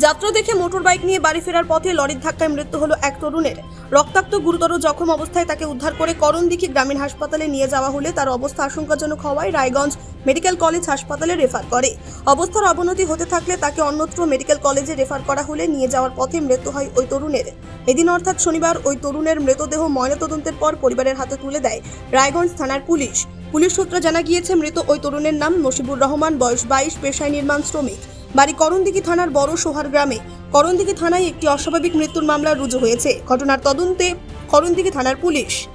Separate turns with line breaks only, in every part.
যাত্রা দেখে motor bike নিয়ে বাড়ি ফেরার পথে লরির ধাক্কায় মৃত্যু হলো এক তরুণের। রক্তাক্ত গুরুতর জখম অবস্থায় তাকে উদ্ধার করে করণদিঘি গ্রামীণ হাসপাতালে নিয়ে যাওয়া হলে তার অবস্থা আশঙ্কাজনক হওয়ায় রায়গঞ্জ মেডিকেল কলেজ হাসপাতালে রেফার করে। অবস্থার অবনতি হতে থাকলে তাকে অন্যত্র মেডিকেল কলেজে রেফার করা হলে নিয়ে যাওয়ার পথে মৃত্যু হয় ওই তরুণের। এদিন অর্থাৎ শনিবার ওই তরুণের মৃতদেহ ময়নাতদন্তের পর পরিবারের হাতে তুলে দেয় রায়গঞ্জ থানার পুলিশ। পুলিশ সূত্রে জানা গিয়েছে, মৃত ওই তরুণের নাম নসিবুর রহমান, বয়স বাইশ, পেশায় নির্মাণ শ্রমিক। বাড়ি করণদিঘি থানার বড় সোহার গ্রামে। করণদিঘি থানায় একটি অস্বাভাবিক মৃত্যুর মামলা রুজু হয়েছে। ঘটনার তদন্তে করণদিঘি থানার পুলিশ।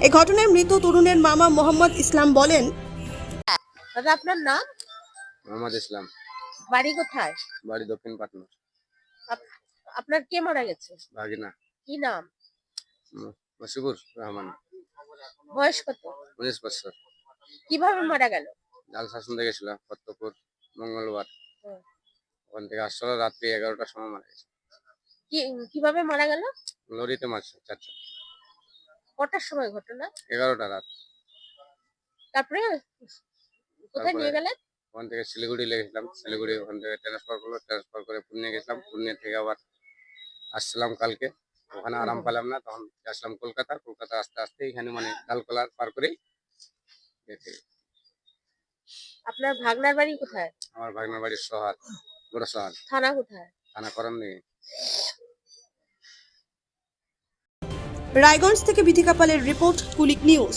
এই ঘটনায় মৃত তরুণের মামা মোহাম্মদ ইসলাম বলেন
দাদা আপনার নাম?
মোহাম্মদ ইসলাম।
বাড়ি কোথায়?
বাড়ি দক্ষিণ পাটনা।
আপ- আপনার কে মারা গেছে?
ভাগিনা।
কি নাম?
মশিবুর রহমান।
বয়স কত?
উনিশ বছর।
কীভাবে মারা গেল?
জাল শাসন দেখেছিল ফত্তপুর মঙ্গলবার। ওখান থেকে আসছিল রাত্রি এগারোটার সময় মারা গেছে।
কি কীভাবে মারা গেল?
লরিতে মারছে চারটা
কটার সময় ঘটনা?
এগারোটা রাত।
তারপরে কোথায় নিয়ে গেলেন?
ওখান থেকে শিলিগুড়ি লেগেছিলাম শিলিগুড়ি ওখান থেকে ট্রান্সফার করল ট্রান্সফার করে পুনে গেছিলাম। পুনে থেকে আবার আসছিলাম কালকে। ওখানে আরাম পেলাম না তখন আসলাম কলকাতা। কলকাতা আস্তে আস্তে এখানে মানে লালকোলার পার করেই
আপনার ভাগনার বাড়ি কোথায়?
আমার ভাগনার বাড়ির শহর। বড়
থানা কোথায়?
থানা করার নেই
রায়গঞ্জ থেকে বিথিকা পালের রিপোর্ট কুলিক নিউজ।